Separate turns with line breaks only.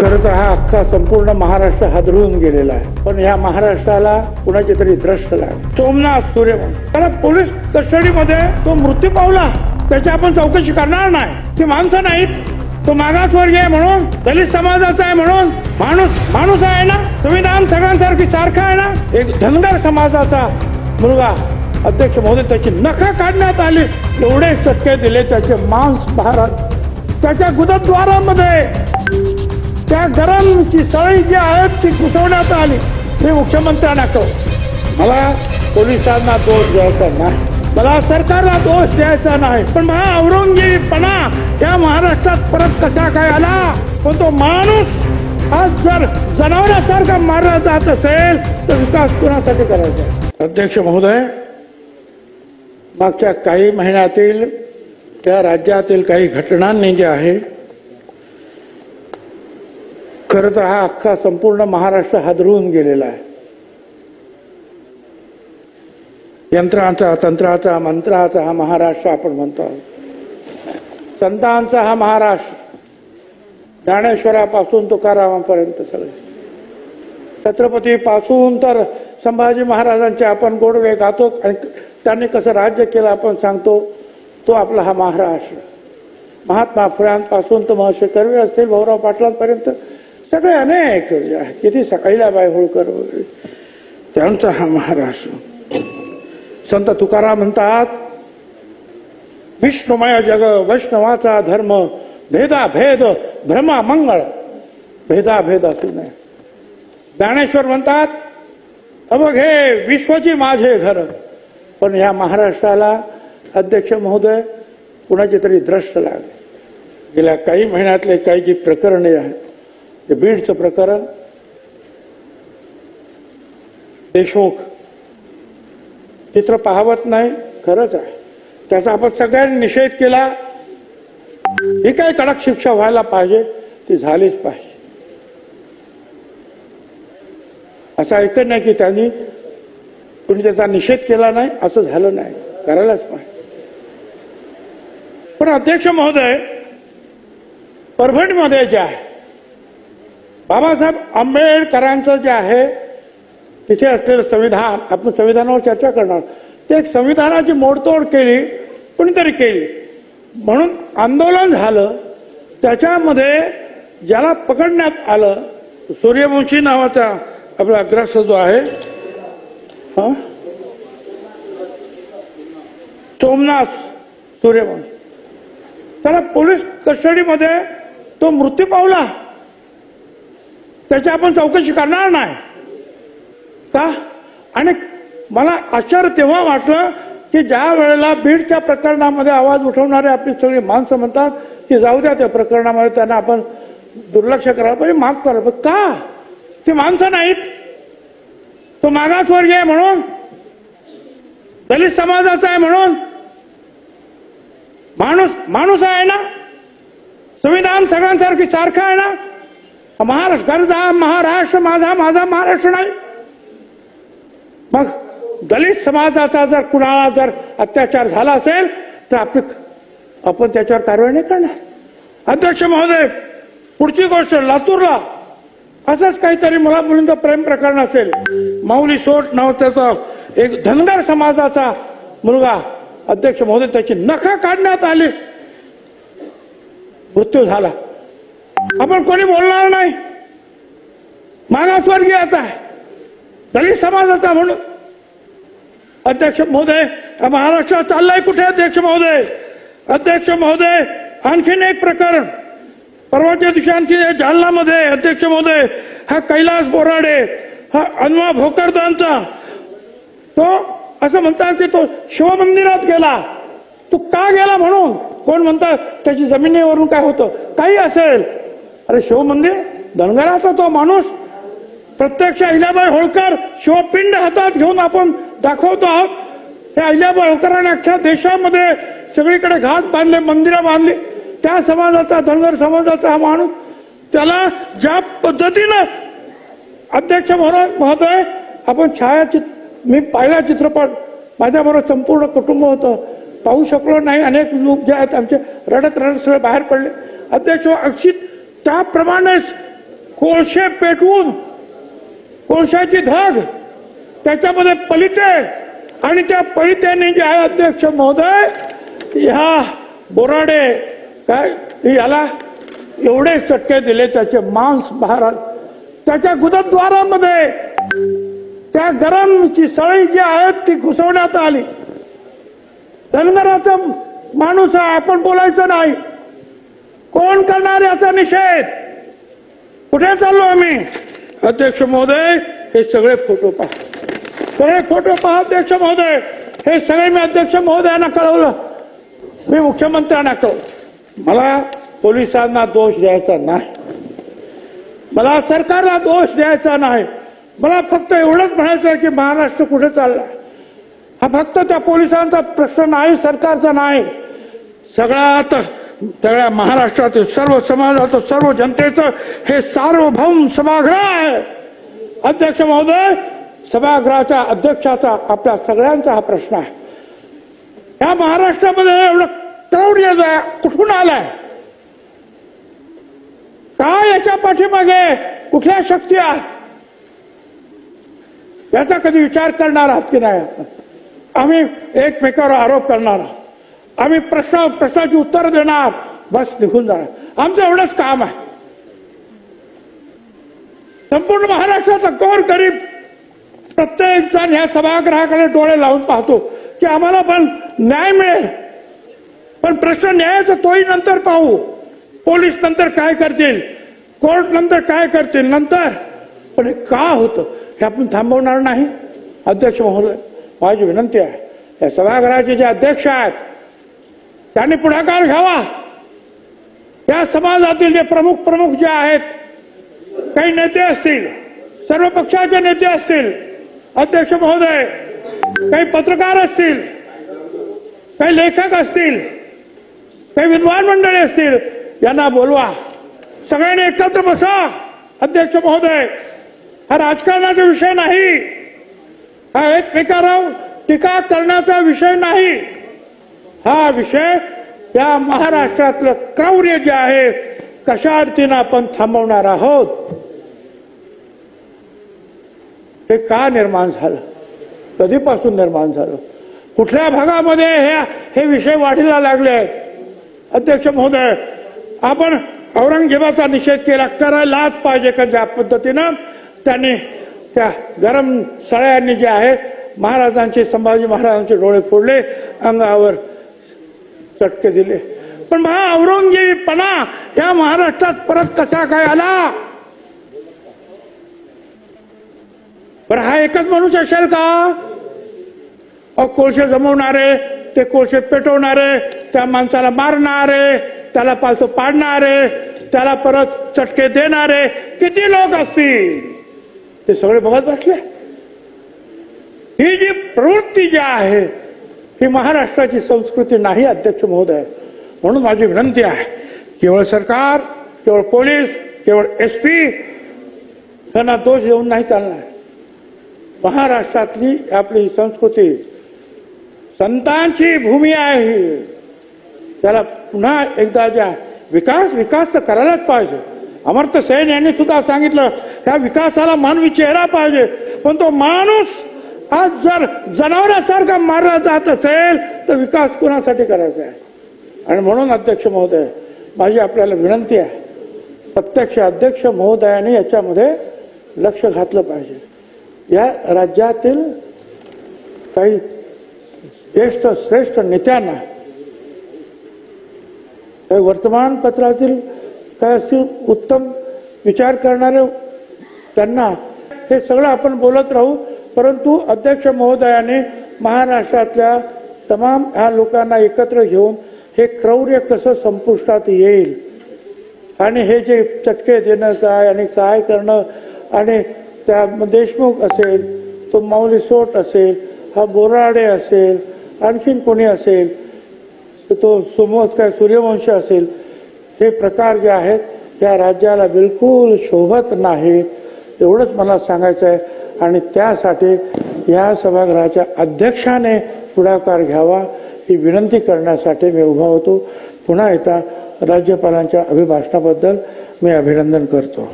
खरं तर हा अख्खा संपूर्ण महाराष्ट्र हादरवून गेलेला आहे. पण ह्या महाराष्ट्राला कुणाची तरी द्रष्ट लागली. सोमनाथ सूर्यवंश त्याला पोलीस कस्टडीमध्ये तो मृत्यू पावला. त्याची आपण चौकशी करणार नाही. ती माणसं नाहीत. तो मागासवर्गीय आहे म्हणून दलित समाजाचा आहे म्हणून. माणूस माणूस आहे ना? संविधान सगळ्यांसारखी सारखं आहे ना? एक धनगर समाजाचा मुलगा अध्यक्ष महोदय त्याची नखा काढण्यात आली. एवढे चटके दिले त्याचे मांस महाराज त्याच्या गुदद्वारामध्ये त्या गरमची सळी जी आहे ती घुसवण्यात आली. हे मुख्यमंत्र्यांना कळ मला पोलिसांना दोष द्यायचा नाही. मला सरकारला दोष द्यायचा नाही. पण मला औरंगजेबपणा या महाराष्ट्रात परत कसा काय आला? पण तो माणूस आज जर जनावरासारखा मारला जात असेल तर विकास कुणासाठी करायचा? अध्यक्ष महोदय मागच्या काही महिन्यातील त्या राज्यातील काही घटनांनी जे आहे खरं तर हा अख्खा संपूर्ण महाराष्ट्र हादरवून गेलेला आहे. यंत्रांचा तंत्राचा मंत्राचा हा महाराष्ट्र आपण म्हणतो. संतांचा हा महाराष्ट्र. ज्ञानेश्वरापासून तुकारामापर्यंत सगळे. छत्रपती पासून तर संभाजी महाराजांचे आपण गोडवे गातो आणि त्यांनी कसं राज्य केलं आपण सांगतो तो आपला हा महाराष्ट्र. महात्मा फुल्यांपासून तर महर्षी कर्वे असतील भाऊराव पाटलांपर्यंत सगळे अनेक जे आहे. किती सकाळीलाबाई होळकर वगैरे त्यांचा हा महाराष्ट्र संत तुकाराम म्हणतात विष्णुमय जग वैष्णवाचा धर्म भेदा भेद भ्रमा मंगळ. भेदा भेद असू नये. ज्ञानेश्वर म्हणतात अवघे विश्वची माझे घर. पण ह्या महाराष्ट्राला अध्यक्ष महोदय कुणाची तरी द्रष्ट लागले. गेल्या काही महिन्यातले काही जी प्रकरणे आहेत ते बीडचं प्रकरण देशमुख चित्र पाहवत नाही खरंच आहे. त्याचा आपण सगळ्यांनी निषेध केला. ही काय कडक शिक्षा व्हायला पाहिजे ती झालीच पाहिजे. असं ऐकत नाही की त्यांनी कुणी त्याचा निषेध केला नाही असं झालं नाही. करायलाच पाहिजे. पण अध्यक्ष महोदय परभणीमध्ये जे आहे बाबासाहेब आंबेडकरांचं जे आहे तिथे असलेलं संविधान आपण संविधानावर चर्चा करणार. ते एक संविधानाची मोडतोड केली कुणीतरी केली. म्हणून आंदोलन झालं त्याच्यामध्ये ज्याला पकडण्यात आलं सूर्यवंशी नावाचा आपला अग्रस्त जो आहे हा? सोमनाथ सूर्यवंशी. त्याला पोलीस कस्टडीमध्ये तो मृत्यू पावला. त्याची आपण चौकशी करणार नाही. का? आणि मला आश्चर्य तेव्हा वाटलं की ज्या वेळेला बीडच्या प्रकरणामध्ये आवाज उठवणारे आपली सगळी माणसं म्हणतात की जाऊ द्या त्या प्रकरणामध्ये त्यांना आपण दुर्लक्ष करायला पाहिजे माफ करायला पाहिजे. का? ती माणसं नाहीत. तो मागासवर्गीय आहे म्हणून. दलित समाजाचा आहे म्हणून. माणूस माणूस आहे ना? संविधान सगळ्यांसारखी सारखं आहे ना? महाराष्ट्र गरजा महाराष्ट्र माझा माझा महाराष्ट्र नाही. मग दलित समाजाचा जर कुणाला जर अत्याचार झाला असेल तर आपली आपण त्याच्यावर कारवाई नाही करणार. अध्यक्ष महोदय पुढची गोष्ट लातूरला असंच काहीतरी मला मुलींचं प्रेम प्रकरण असेल. माऊली सोट नाव त्याचा एक धनगर समाजाचा मुलगा अध्यक्ष महोदय त्याची नखा काढण्यात आली. मृत्यू झाला. आपण कोणी बोलणार नाही. मागासवर्गीयाचा दलित समाजाचा म्हणून. अध्यक्ष महोदय महाराष्ट्रात चाललाय कुठे अध्यक्ष महोदय? अध्यक्ष महोदय आणखीन एक प्रकरण. परवाच्या दिवशी आणखी जालनामध्ये अध्यक्ष महोदय हा कैलास बोराडे हा अन्वा भोकरदांचा. तो असं म्हणतात की तो शिवमंदिरात गेला. तू का गेला म्हणून? कोण म्हणतात? त्याची जमिनीवरून काय होतं? काही असेल. अरे शिवमंदिर धनगराचा तो माणूस. प्रत्यक्ष अहिल्याबाई होळकर शिवपिंड हातात घेऊन आपण दाखवतो आहोत. हे अहिल्याबाई होळकरांनी अख्ख्या देशामध्ये सगळीकडे घाट बांधले मंदिरं बांधली. त्या समाजाचा धनगर समाजाचा हा माणूस त्याला ज्या पद्धतीनं अध्यक्ष म्हणून महोदय आपण छायाचित्र मी पाहिला चित्रपट माझ्याबरोबर संपूर्ण कुटुंब होतं. पाहू शकलो नाही अनेक लोक जे आहेत आमचे रडत रडत सगळे बाहेर पडले. अध्यक्ष अक्षित त्याप्रमाणेच कोळशे पेटवून कोळशाची धाग त्याच्यामध्ये पलिते आणि त्या पलित्याने जे आहे अध्यक्ष महोदय ह्या बोराडे काय याला एवढे चटके दिले त्याचे मांस महाराज त्याच्या गुदद्वारामध्ये त्या गरमची सळी जी आहे ती घुसवण्यात आली. धनगराचा माणूस आहे आपण बोलायचं नाही. कोण करणार याचा निषेध? कुठे चाललो आम्ही? अध्यक्ष महोदय हे सगळे फोटो पहा. सगळे फोटो पहा अध्यक्ष महोदय. हे सगळे मी अध्यक्ष महोदयांना कळवलं. मी मुख्यमंत्र्यांना कळवलं. मला पोलिसांना दोष द्यायचा नाही. मला सरकारला दोष द्यायचा नाही. मला फक्त एवढंच म्हणायचं आहे की महाराष्ट्र कुठे चालला? हा फक्त त्या पोलिसांचा प्रश्न नाही सरकारचा नाही. सगळ्यात सगळ्या महाराष्ट्रातील सर्व समाजाचं सर्व जनतेचं हे सार्वभौम सभागृह आहे. अध्यक्ष महोदय सभागृहाच्या अध्यक्षाचा आपल्या सगळ्यांचा हा प्रश्न आहे. या महाराष्ट्रामध्ये एवढं क्रौर्य कुठून आलाय? काय याच्या पाठीमागे कुठल्या शक्ती आहेत याचा कधी विचार करणार आहात की नाही आपण? आम्ही एकमेकावर आरोप करणार आहोत. आम्ही प्रश्न प्रश्नाची उत्तर देणार. बस निघून जाणार. आमचं एवढंच काम आहे. संपूर्ण महाराष्ट्राचा गोर गरीब प्रत्येक जण ह्या सभागृहाकडे डोळे लावून पाहतो की आम्हाला पण न्याय मिळेल. पण प्रश्न न्यायाचा तोही नंतर पाहू. पोलीस नंतर काय करतील? कोर्ट नंतर काय करतील? नंतर. पण हे का होतं? हे आपण थांबवणार नाही. अध्यक्ष महोदय माझी विनंती आहे. या सभागृहाचे जे अध्यक्ष आहेत त्यांनी पुढाकार घ्यावा. या समाजातील जे प्रमुख प्रमुख जे आहेत काही नेते असतील सर्व पक्षाचे नेते असतील अध्यक्ष महोदय काही पत्रकार असतील काही लेखक असतील काही विद्वान मंडळी असतील यांना बोलवा. सगळ्यांनी एकत्र बसा अध्यक्ष महोदय. हा राजकारणाचा विषय नाही. हा एकमेकावर टीका करण्याचा विषय नाही. हा विषय या महाराष्ट्रातलं क्रौर्य जे आहे कशा अर्थीनं आपण थांबवणार आहोत? हे का निर्माण झालं? कधीपासून निर्माण झालं? कुठल्या भागामध्ये हे हे विषय वाढीला लागले? अध्यक्ष महोदय आपण औरंगजेबाचा निषेध केला करायलाच पाहिजे का ज्या पद्धतीनं? त्यांनी त्या गरम सळ्यांनी जे आहे महाराजांचे संभाजी महाराजांचे डोळे फोडले अंगावर चटके दिले. पण महा औरंगजेबीपणा या महाराष्ट्रात परत कसा काय आला? बरं हा एकच माणूस असेल का? अ कोळशे जमवणारे ते कोळसे पेटवणारे त्या माणसाला मारणारे त्याला पालतो पाडणारे त्याला परत चटके देणारे किती लोक असतील? ते सगळे बघत बसले. ही जी प्रवृत्ती जी आहे ही महाराष्ट्राची संस्कृती नाही अध्यक्ष महोदय. म्हणून माझी विनंती आहे केवळ सरकार केवळ पोलीस केवळ एस पी यांना दोष देऊन नाही चालणार. महाराष्ट्रातली आपली संस्कृती संतांची भूमी आहे ही. त्याला पुन्हा एकदा ज्या विकास विकास तर करायलाच पाहिजे. अमर्त्य सेन यांनी सुद्धा सांगितलं त्या विकासाला मानवी चेहरा पाहिजे. पण तो माणूस आज जर जनावरासारखा मारला जात असेल तर विकास कुणासाठी करायचा आहे? आणि म्हणून अध्यक्ष महोदय माझी आपल्याला विनंती आहे प्रत्यक्ष अध्यक्ष महोदयाने याच्यामध्ये लक्ष घातलं पाहिजे. या राज्यातील काही ज्येष्ठ श्रेष्ठ नेत्यांना काही वर्तमानपत्रातील काय असतील उत्तम विचार करणारे त्यांना हे सगळं आपण बोलत राहू. परंतु अध्यक्ष महोदयाने महाराष्ट्रातल्या तमाम ह्या लोकांना एकत्र घेऊन हे क्रौर्य कसं संपुष्टात येईल? आणि हे जे चटके देणं काय आणि काय करणं? आणि त्या देशमुख असेल तो माऊली सोट असेल हा बोराडे असेल आणखीन कोणी असेल तो सुमोज काय सूर्यवंश असेल हे प्रकार जे आहेत या राज्याला बिलकुल शोभत नाही एवढंच मला सांगायचं आहे आणि त्यासाठी या सभागृहाच्या अध्यक्षाने पुढाकार घ्यावा ही विनंती करण्यासाठी मी उभा होतो. पुन्हा एकदा राज्यपालांच्या अभिभाषणाबद्दल मी अभिनंदन करतो.